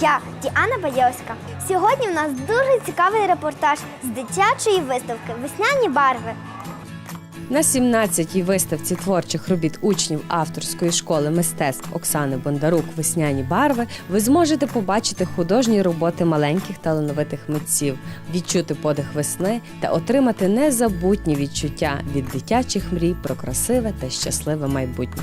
я, Діана Бадьовська. Сьогодні в нас дуже цікавий репортаж з дитячої виставки Весняні барви. На 17-й виставці творчих робіт учнів авторської школи мистецтв Оксани Бондарук Весняні барви ви зможете побачити художні роботи маленьких талановитих митців, відчути подих весни та отримати незабутні відчуття від дитячих мрій про красиве та щасливе майбутнє.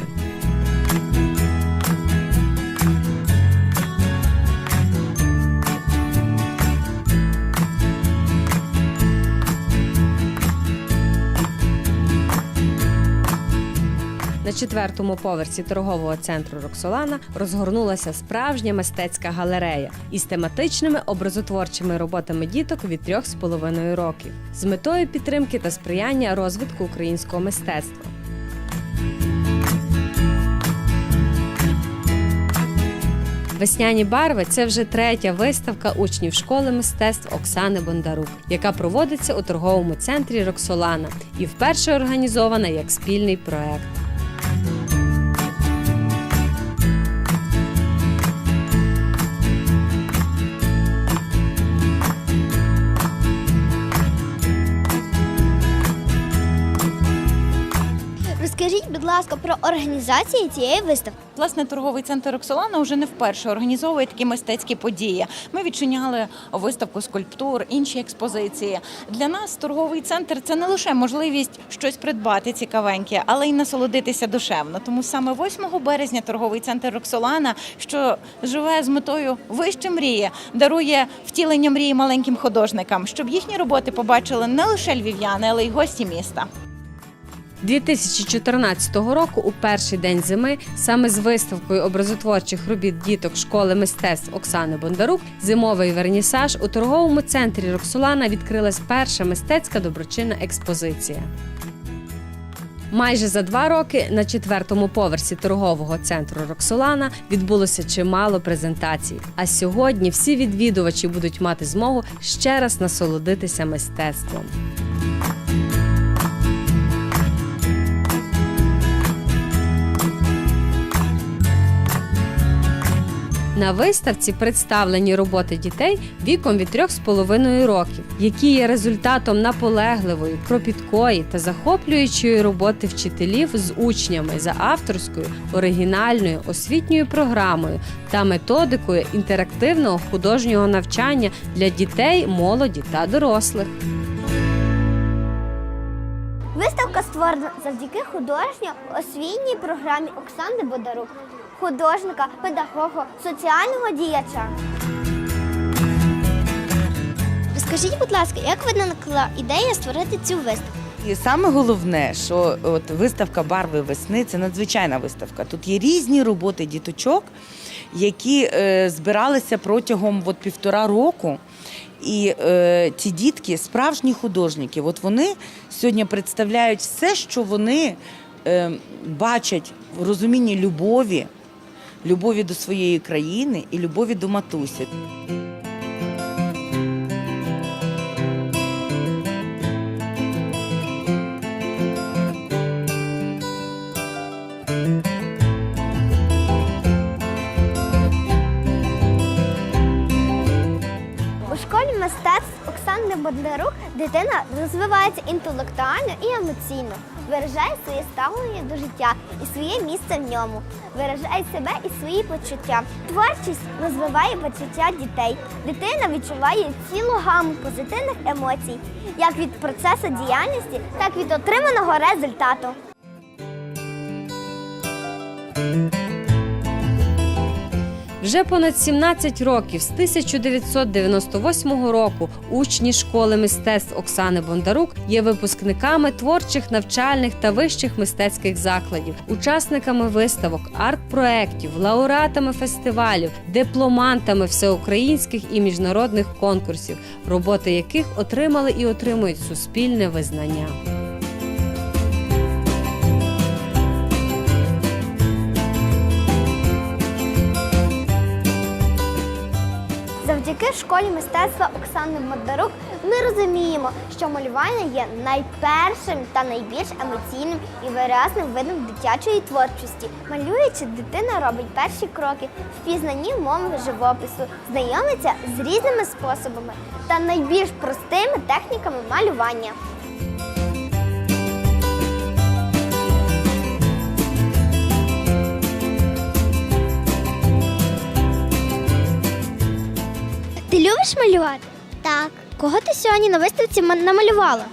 На четвертому поверсі торгового центру Роксолана розгорнулася справжня мистецька галерея із тематичними образотворчими роботами діток від трьох з половиною років з метою підтримки та сприяння розвитку українського мистецтва. Весняні барви це вже третя виставка учнів школи мистецтв Оксани Бондарук, яка проводиться у торговому центрі Роксолана і вперше організована як спільний проект. Розкажіть, будь ласка, про організацію цієї виставки. Власне, торговий центр Роксолана вже не вперше організовує такі мистецькі події. Ми відчиняли виставку скульптур, інші експозиції. Для нас торговий центр це не лише можливість щось придбати цікавеньке, але й насолодитися душевно. Тому саме 8 березня торговий центр Роксолана, що живе з метою вище мрії, дарує втілення мрії маленьким художникам, щоб їхні роботи побачили не лише львів'яни, але й гості міста. 2014 року, у перший день зими, саме з виставкою образотворчих робіт діток школи мистецтв Оксани Бондарук, зимовий вернісаж у торговому центрі Роксолана відкрилась перша мистецька доброчинна експозиція. Майже за два роки на четвертому поверсі торгового центру Роксолана відбулося чимало презентацій. А сьогодні всі відвідувачі будуть мати змогу ще раз насолодитися мистецтвом. На виставці представлені роботи дітей віком від 3,5 років, які є результатом наполегливої, кропіткої та захоплюючої роботи вчителів з учнями за авторською оригінальною освітньою програмою та методикою інтерактивного художнього навчання для дітей, молоді та дорослих. Виставка створена завдяки художньо-освітній програмі Оксани Бондарук, художника, педагога, соціального діяча. Розкажіть, будь ласка, як виникла ідея створити цю виставку? І саме головне, що от виставка барви весни це надзвичайна виставка. Тут є різні роботи діточок, які е, збиралися протягом от, півтора року. І е, ці дітки справжні художники. От вони сьогодні представляють все, що вони е, бачать в розумінні любові, любові до своєї країни і любові до матусі. У школі мистецтв Оксани Бондарук дитина розвивається інтелектуально і емоційно, виражає своє ставлення до життя і своє місце в ньому, виражає себе і свої почуття. Творчість розвиває почуття дітей. Дитина відчуває цілу гаму позитивних емоцій, як від процесу діяльності, так і від отриманого результату. Вже понад 17 років з 1998 року учні школи мистецтв Оксани Бондарук є випускниками творчих навчальних та вищих мистецьких закладів, учасниками виставок, арт-проєктів, лауреатами фестивалів, дипломантами всеукраїнських і міжнародних конкурсів, роботи яких отримали і отримують суспільне визнання. Завдяки школі мистецтва Оксани Бондарук ми розуміємо, що малювання є найпершим та найбільш емоційним і виразним видом дитячої творчості. Малюючи, дитина робить перші кроки в пізнанні мови живопису, знайомиться з різними способами та найбільш простими техніками малювання. Любиш малювати? Так. Кого ти сьогодні на виставці намалювала?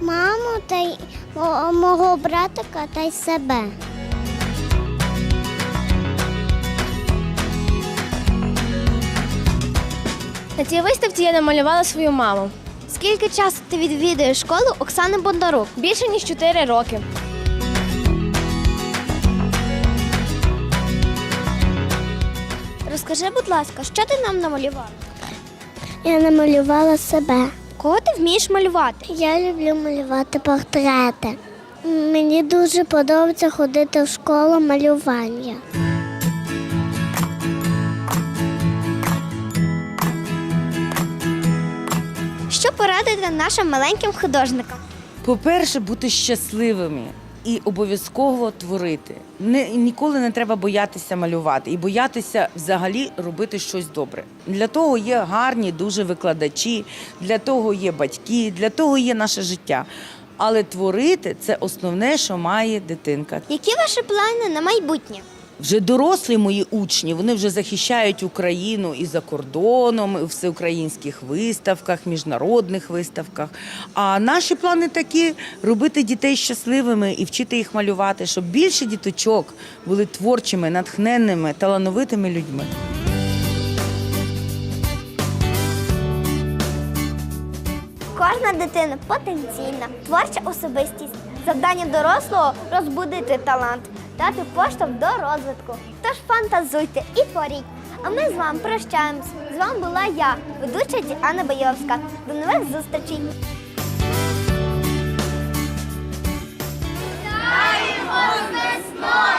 Маму та й мо- мого братика та й себе. На цій виставці я намалювала свою маму. Скільки часу ти відвідуєш школу Оксани Бондарук? Більше ніж 4 роки. Розкажи, будь ласка, що ти нам намалювала? Я намалювала себе. Кого ти вмієш малювати? Я люблю малювати портрети. Мені дуже подобається ходити в школу малювання. Що порадити нашим маленьким художникам? По-перше, бути щасливими і обов'язково творити. Не, ніколи не треба боятися малювати і боятися взагалі робити щось добре. Для того є гарні дуже викладачі, для того є батьки, для того є наше життя. Але творити це основне, що має дитинка. Які ваші плани на майбутнє? Вже дорослі мої учні, вони вже захищають Україну і за кордоном, і в всеукраїнських виставках, міжнародних виставках. А наші плани такі робити дітей щасливими і вчити їх малювати, щоб більше діточок були творчими, натхненними, талановитими людьми. Кожна дитина потенційна, творча особистість. Завдання дорослого розбудити талант, дати поштовх до розвитку. Тож фантазуйте і творіть! А ми з вами прощаємось. З вами була я, ведуча Діана Бойовська. До нових зустрічей! Вітаємо з весною!